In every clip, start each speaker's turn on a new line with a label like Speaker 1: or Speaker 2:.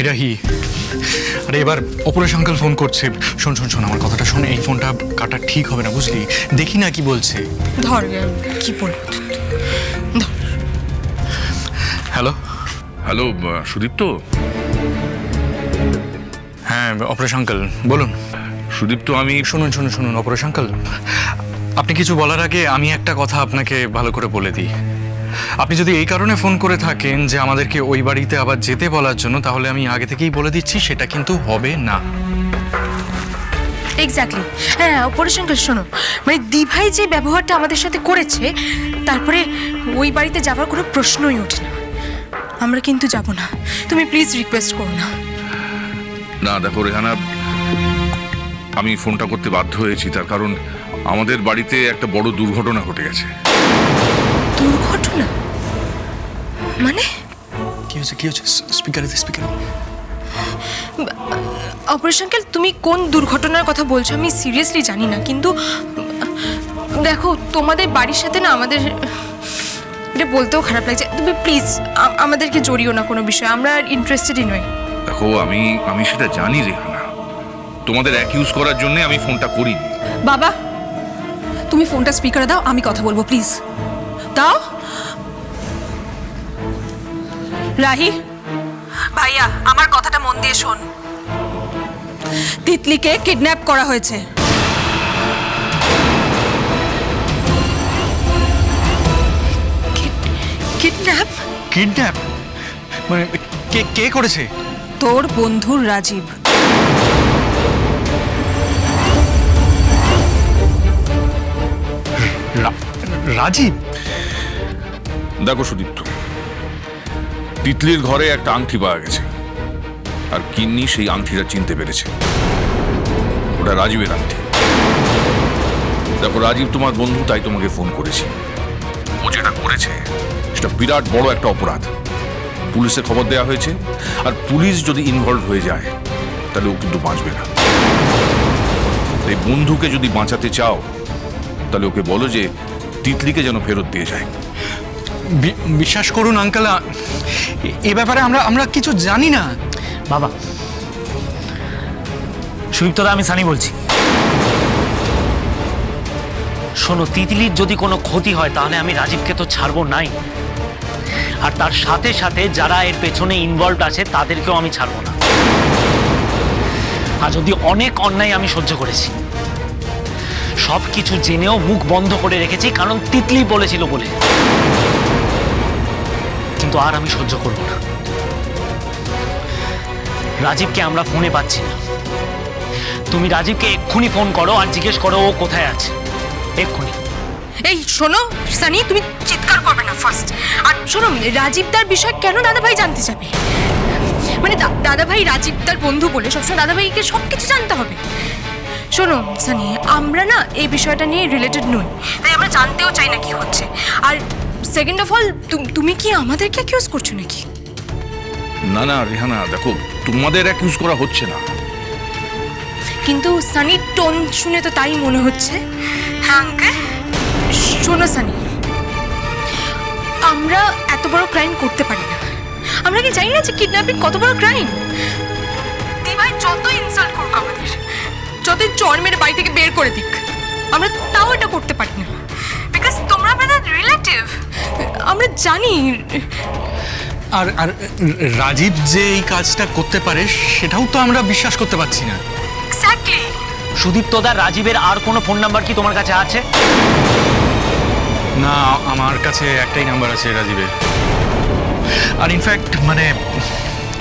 Speaker 1: এটা হি আরে এবার অপরেশ আঙ্কেল ফোন করছে। শোন শোন শোন আমার কথাটা শোন। এই ফোনটা কাটা ঠিক হবে না বুঝলি? দেখি না কি বলছে।
Speaker 2: ধর কি বলব
Speaker 1: হ্যালো
Speaker 3: হ্যালো আহ, সুদীপ্ত
Speaker 1: হ্যাঁ অপরেশ আঙ্কেল বলুন।
Speaker 3: সুদীপ্ত আমি
Speaker 1: শুনুন শুনুন শুনুন অপরেশ আঙ্কেল আপনি কিছু বলার আগে আমি একটা কথা আপনাকে ভালো করে বলে দিই। আপনি যদি এই কারণে ফোন করে থাকেন যে আমাদেরকে ওই বাড়িতে আবার যেতে বলার জন্য তাহলে আমি আগে থেকেই বলে দিচ্ছি সেটা কিন্তু হবে না।
Speaker 2: এক্স্যাক্টলি হ্যাঁ অপারেশনকে শোনো। মানে দিভাই যে ব্যবহারটা আমাদের সাথে করেছে তারপরে ওই বাড়িতে যাওয়ার কোনো প্রশ্নই ওঠে না। আমরা কিন্তু যাব না। তুমি প্লিজ রিকোয়েস্ট করো না।
Speaker 3: না দেখো রেহানা আমি ফোনটা করতে বাধ্য হয়েছি। তার কারণ আমাদের বাড়িতে একটা বড় দুর্ঘটনা ঘটে গেছে।
Speaker 2: দুর্ঘটনা? মানে?
Speaker 1: কি হয়েছে কি হয়েছে? স্পিকারে স্পিকারে
Speaker 2: অপারেশনকাল তুমি কোন দুর্ঘটনার কথা বলছো আমি সিরিয়াসলি জানি না কিন্তু দেখো তোমাদের বাড়ির সাথে না আমাদের এটা বলতেও খারাপ লাগছে। তুমি প্লিজ আমাদেরকে জড়িও না কোনো বিষয়ে আমরা ইন্টারেস্টেডই নই।
Speaker 3: দেখো আমি আমি সেটা জানি রেহানা। তোমাদের অ্যাকিউজ করার জন্য আমি ফোনটা করিনি।
Speaker 4: বাবা তুমি ফোনটা স্পিকারে দাও আমি কথা বলব প্লিজ দাও। রাহি। ভাইয়া আমার কথাটা মন দিয়ে শোন। তিতলিকে কিডন্যাপ করা হয়েছে।
Speaker 2: কিডন্যাপ?
Speaker 1: কিডন্যাপ? মানে কে কে করেছে?
Speaker 4: তোর বন্ধুর রাজীব।
Speaker 1: রাজীব?
Speaker 3: দেখো সুদীপ্ত, তিতলির ঘরে একটা আংটি পাওয়া গেছে। আর কিন্নি সেই আংটিটা চিনতে পেরেছে। ওটা রাজীবের আংটি। দেখো রাজীব তোমার বন্ধু, তাই তোমাকে ফোন করেছি। ও যেটা করেছে, সেটা বিরাট বড় একটা অপরাধ। পুলিশে খবর দেওয়া হয়েছে, আর পুলিশ যদি ইনভলভ হয়ে যায়, তাহলে ও কিন্তু বাঁচবে না। এই বন্ধুকে যদি বাঁচাতে চাও, তাহলে ওকে বলো যে তিতলিকে যেন ফেরত দিয়ে যায়।
Speaker 1: বিশ্বাস করুন আঙ্কেল এ ব্যাপারে আমরা আমরা কিছু জানি না।
Speaker 5: বাবা, সুদীপ্তদা, আমি সানি বলছি। শোনো, তিতলির যদি কোনো ক্ষতি হয়, তাহলে আমি রাজীবকে তো ছাড়বো নাই। আর তার সাথে সাথে যারা এর পেছনে ইনভলভ আছে, তাদেরকেও আমি ছাড়বো না। আর যদি অনেক অন্যায় আমি সহ্য করেছি সব কিছু জেনেও মুখ বন্ধ করে রেখেছি, কারণ তিতলি বলেছিল বলে। কিন্তু আর আমি সহ্য করব না। রাজীবকে আমরা ফোনে পাচ্ছি না। তুমি রাজীবকে এক্ষুনি ফোন করো আর জিজ্ঞেস করো ও কোথায় আছে। এক্ষুনি।
Speaker 2: এই, শোনো, সানি, তুমি চিৎকার করবে না ফার্স্ট আর শোনো, রাজীবদার বিষয় কেন দাদাভাই জানতে যাবে? মানে দাদাভাই রাজীবদার বন্ধু বলে সবসময় দাদাভাইকে সব কিছু জানতে হবে। শোনো, সানি, আমরা না এই বিষয়টা নিয়ে রিলেটেড নই। তাই আমরা জানতেও চাই না কি হচ্ছে। আর সেকেন্ড অফ অল তুমি কি আমাদেরকে অ্যাকিউজ করছ নাকি?
Speaker 3: না না রেহানা দেখো তোমাদের অ্যাকিউজ করা হচ্ছে না।
Speaker 2: কিন্তু সানির টোন শুনে তো তাই মনে হচ্ছে। হ্যাঁ আঙ্কেল শোনো সানি আমরা এত বড় ক্রাইম করতে পারি না। আমরা কি জানি না যে কিডন্যাপিং কত বড় ক্রাইম দিভাই যত ইনসাল্ট করুক আমাদের যতই চর মেরে বাড়ি থেকে বের করে দিক আমরা তাও এটা করতে পারি না। আমরা জানি।
Speaker 1: আর আর রাজীব যে এই কাজটা করতে পারে সেটাও তো আমরা বিশ্বাস করতে পারছি না।
Speaker 2: এক্স্যাক্টলি
Speaker 5: সুদীপ্তদা রাজীবের আর কোনো ফোন নাম্বার কি তোমার কাছে আছে?
Speaker 1: না আমার কাছে একটাই নাম্বার আছে রাজীবের। আর ইনফ্যাক্ট মানে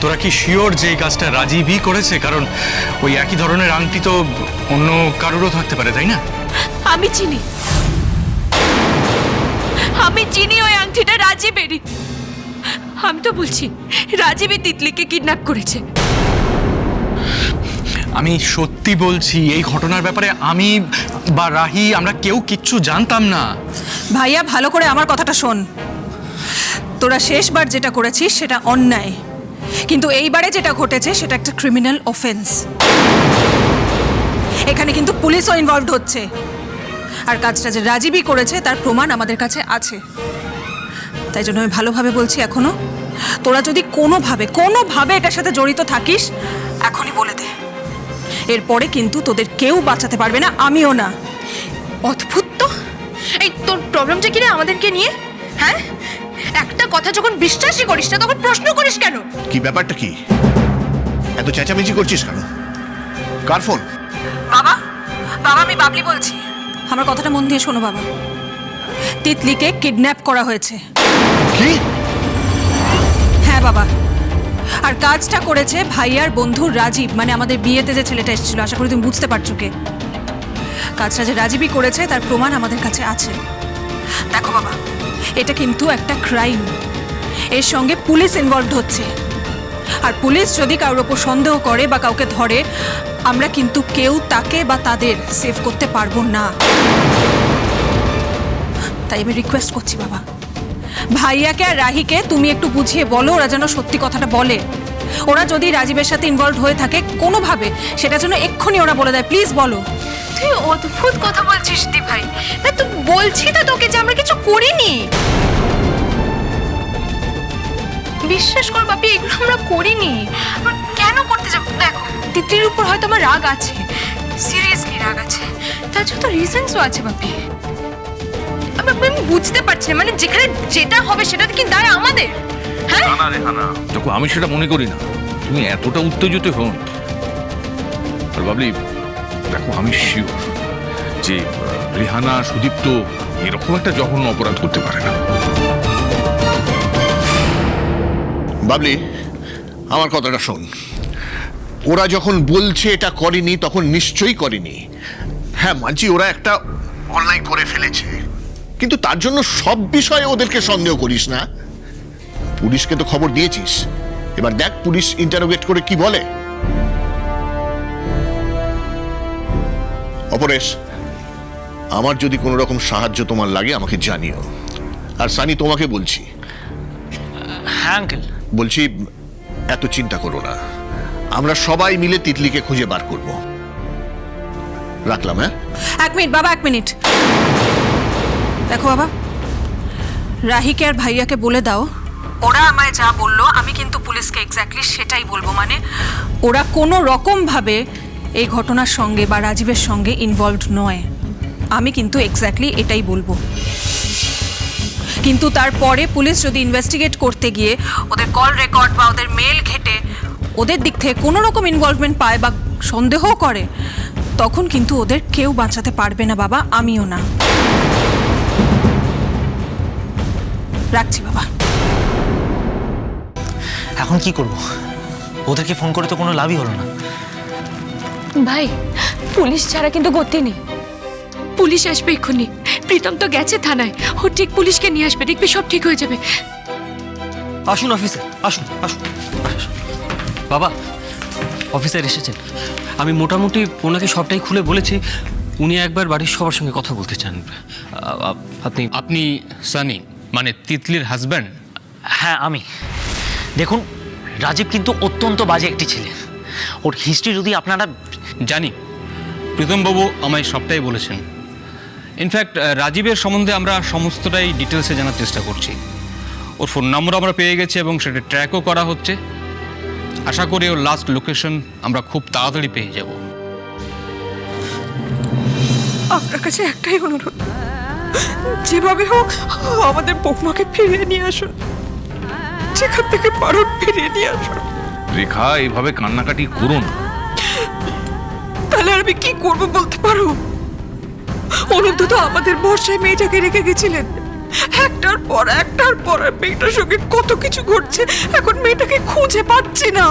Speaker 1: তোরা কি শিওর যে এই কাজটা রাজীবই করেছে? কারণ ওই একই ধরনের আংটি তো অন্য কারোরও থাকতে পারে তাই না?
Speaker 4: আমি চিনি। আমি চিনি ওই আংটিটা রাজীবেরই। আমি তো বলছি রাজীবই তিতলিকে কিডন্যাপ করেছে।
Speaker 1: আমি সত্যি বলছি এই ঘটনার ব্যাপারে আমি বা রাহি আমরা কেউ কিচ্ছু জানতাম না।
Speaker 4: ভাইয়া ভালো করে আমার কথাটা শোন। তোরা শেষবার যেটা করেছিস সেটা অন্যায়। কিন্তু এইবারে যেটা ঘটেছে সেটা একটা ক্রিমিনাল অফেন্স এখানে কিন্তু পুলিশও ইনভলভড হচ্ছে। আর কাজটা যে রাজীবই করেছে তার প্রমাণ আমাদের কাছে আছে। তাই জন্য আমি ভালোভাবে বলছি এখনও তোরা যদি কোনোভাবে কোনোভাবে এটার সাথে জড়িত থাকিস এখনই বলে দে। এরপরে কিন্তু তোদের কেউ বাঁচাতে পারবে না আমিও না।
Speaker 2: অদ্ভুত তো। এই তোর প্রবলেমটা কি রে আমাদেরকে নিয়ে? হ্যাঁ? একটা কথা যখন বিশ্বাসই করিস না তখন প্রশ্ন করিস কেন?
Speaker 6: কি ব্যাপারটা কি? এত চেঁচামেচি করছিস কেন? কার ফোন?
Speaker 4: বাবা বাবা আমি বাবলি বলছি। আমার কথাটা মন দিয়ে শোনো বাবা। তিতলিকে কিডন্যাপ করা হয়েছে।
Speaker 6: কি?
Speaker 4: হ্যাঁ বাবা। আর কাজটা করেছে ভাইয়ার বন্ধু রাজীব মানে আমাদের বিয়েতে যে ছেলেটা এসেছিল আশা করি তুমি বুঝতে পারছ কে। কাজটা যে রাজীবই করেছে তার প্রমাণ আমাদের কাছে আছে। দেখো বাবা এটা কিন্তু একটা ক্রাইম এর সঙ্গে পুলিশ ইনভলভড হচ্ছে। আর পুলিশ যদি কারোর ওপর সন্দেহ করে বা কাউকে ধরে আমরা কিন্তু কেউ তাকে বা তাদের সেভ করতে পারব না। তাই আমি রিকোয়েস্ট করছি বাবা। ভাইয়াকে আর রাহিকে তুমি একটু বুঝিয়ে বলো, ওরা যেন সত্যি কথাটা বলে। ওরা যদি রাজীবের সাথে ইনভলভ হয়ে থাকে, কোনোভাবে সেটা যেন এক্ষুনি ওরা বলে দেয়। প্লিজ বলো।
Speaker 2: তুই অদ্ভুত কথা বলছিস দি ভাই। না তো বলছি তো তোকে যে আমরা কিছু করিনি। বিশ্বাস কর বাপি, এগুলো আমরা করিনি। কেন করতে যাব? দেখো তিতলির উপর হয়তো আমার রাগ আছে। সিরিয়াসলি রাগ আছে। তার যত রিজনসও আছে বাপি। আমি আমি বুঝতে পারছি না। মানে যেখানে যেটা হবে সেটা কি দায় আমাদের? হ্যাঁ?
Speaker 3: না রেহানা। দেখো আমি সেটা মনে করি না। তুমি এতটা উত্তেজিত হন আর বাবলি দেখো আমি শিওর যে রেহানা সুদীপ্ত এরকম একটা জঘন্য অপরাধ করতে পারে না।
Speaker 6: বাবলি আমার কথাটা শোন। ওরা যখন বলছে এটা করেনি তখন নিশ্চয়ই করেনি। হ্যাঁ মানছি ওরা একটা অনলাইন করে ফেলেছে। কিন্তু তার জন্য সব বিষয়ে ওদেরকে সন্দেহ করিস না। পুলিশকে তো খবর দিয়েছিস। এবার দেখ পুলিশ ইন্টারোগেট করে কি বলে। অপরেশ আমার যদি কোনো রকম সাহায্য তোমার লাগে আমাকে জানিও। আর সানি তোমাকে বলছি।
Speaker 5: হ্যাঁ আঙ্কেল।
Speaker 6: বলছি এত চিন্তা করো না। আমরা সবাই মিলে তিতলিকে খুঁজে বার করব। রাখলাম হ্যাঁ?
Speaker 4: এক মিনিট, বাবা, এক মিনিট। দেখো, বাবা, রাহিকে আর ভাইয়াকে বলে দাও। ওরা আমায় যা বলল, আমি কিন্তু পুলিশকে এক্স্যাক্টলি সেটাই বলব। মানে ওরা কোনো রকমভাবে এই ঘটনার সঙ্গে বা রাজীবের সঙ্গে ইনভলভড নয়। আমি কিন্তু এক্স্যাক্টলি এটাই বলব। কিন্তু তারপরে পুলিশ যদি ইনভেস্টিগেট করতে গিয়ে ওদের কল রেকর্ড বা ওদের মেল ঘেটে ওদের দিক থেকে কোনো রকম ইনভলভমেন্ট পায় বা সন্দেহও করে তখন কিন্তু ওদের কেউ বাঁচাতে পারবে না বাবা আমিও না। রাখছি বাবা।
Speaker 5: এখন কি করব? ওদেরকে ফোন করে তো কোনো লাভই হলো না।
Speaker 7: ভাই পুলিশ ছাড়া কিন্তু গতি নেই। পুলিশ আসবে এক্ষুনি। প্রীতম তো গেছে থানায়। ও ঠিক পুলিশকে নিয়ে আসবে দেখবি সব ঠিক হয়ে যাবে।
Speaker 8: আসুন অফিসে আসুন আসুন আসুন। বাবা অফিসার এসেছেন। আমি মোটামুটি ওনাকে সবটাই খুলে বলেছি উনি একবার বাড়ির সবার সঙ্গে কথা বলতে চান। আপনি
Speaker 9: আপনি সানি মানে তিতলির হাজব্যান্ড
Speaker 5: হ্যাঁ আমি। দেখুন রাজীব কিন্তু অত্যন্ত বাজে একটি ছেলে। ওর হিস্ট্রি যদি আপনারা
Speaker 9: জানি প্রীতমবাবু আমায় সবটাই বলেছেন। ইনফ্যাক্ট রাজীবের সম্বন্ধে আমরা সমস্তটাই ডিটেলসে জানার চেষ্টা করছি। ওর ফোন নম্বর আমরা পেয়ে গেছি এবং সেটা ট্র্যাকও করা হচ্ছে। আশা করি ওর লাস্ট লোকেশন আমরা খুব তাড়াতাড়ি পেয়ে যাব।
Speaker 10: আপনার কাছে একটাই অনুরোধ। যেভাবে হোক আমাদের বৌমাকে ফিরিয়ে নিয়ে আসুন। যেখান থেকে পারুন ফিরিয়ে নিয়ে আসুন।
Speaker 3: রেখা এভাবে কান্নাকাটি করুন।
Speaker 10: তাহলে আমি কি করব বলতে পারো? অনন্ত তো আমাদের বর্ষায় মেয়েটাকে রেখে গেছিলেন। একটার পর একটার পর মেয়েটার সঙ্গে কত কিছু ঘটছে? এখন মেয়েটাকে খুঁজে পাচ্ছি না।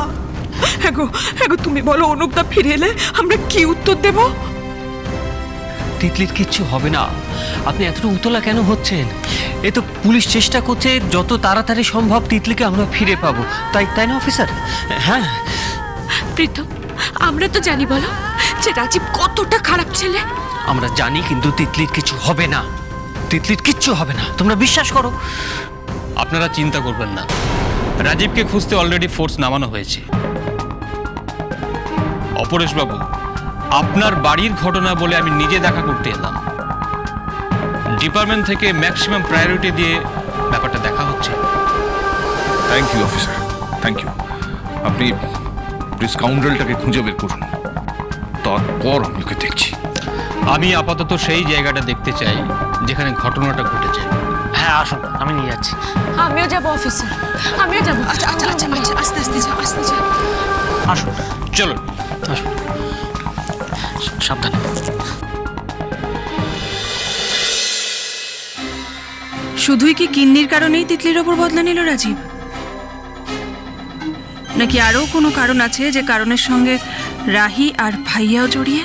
Speaker 10: এগো এগো তুমি বলো অনুপদা ফিরে এলে আমরা কি উত্তর দেবো?
Speaker 8: তিতলির কিচ্ছু হবে না। আপনি এতটা উতলা কেন হচ্ছেন? এ তো পুলিশ চেষ্টা করছে যত তাড়াতাড়ি সম্ভব তিতলিকে আমরা ফিরে পাবো। তাই তাই না অফিসার? হ্যাঁ।
Speaker 7: প্রীতম আমরা তো জানি বলো যে রাজীব কতটা খারাপ ছেলে।
Speaker 8: আমরা জানি কিন্তু তিতলির কিছু হবে না। তিতলির কিচ্ছু হবে না। তোমরা বিশ্বাস করো।
Speaker 9: আপনারা চিন্তা করবেন না। রাজীবকে খুঁজতে অলরেডি ফোর্স নামানো হয়েছে। অপরেশবাবু আপনার বাড়ির ঘটনা বলে আমি নিজে দেখা করতে এলাম। ডিপার্টমেন্ট থেকে ম্যাক্সিমাম প্রায়োরিটি দিয়ে ব্যাপারটা দেখা হচ্ছে।
Speaker 3: Thank you officer thank you আপনি ডিসকাউন্টালটাকে খুঁজে বের করুন। তারপর আমি ওকে দেখছি।
Speaker 9: আমি আপাতত সেই জায়গাটা দেখতে চাই যেখানে ঘটনাটা ঘটেছে।
Speaker 5: হ্যাঁ আসুন আমি নিয়ে যাচ্ছি।
Speaker 7: আমিও যাব অফিসে আমিও যাব।
Speaker 2: আচ্ছা আচ্ছা আচ্ছা আচ্ছা আস্তে আস্তে যা আস্তে যা
Speaker 5: আসুন
Speaker 9: চলুন।
Speaker 5: আসুন। সাবধানে।
Speaker 4: শুধুই কি কিন্নির কারণেই তিতলির ওপর বদলা নিল রাজীব? নাকি আরও কোনো কারণ আছে যে কারণের সঙ্গে রাহি আর ভাইয়াও জড়িয়ে?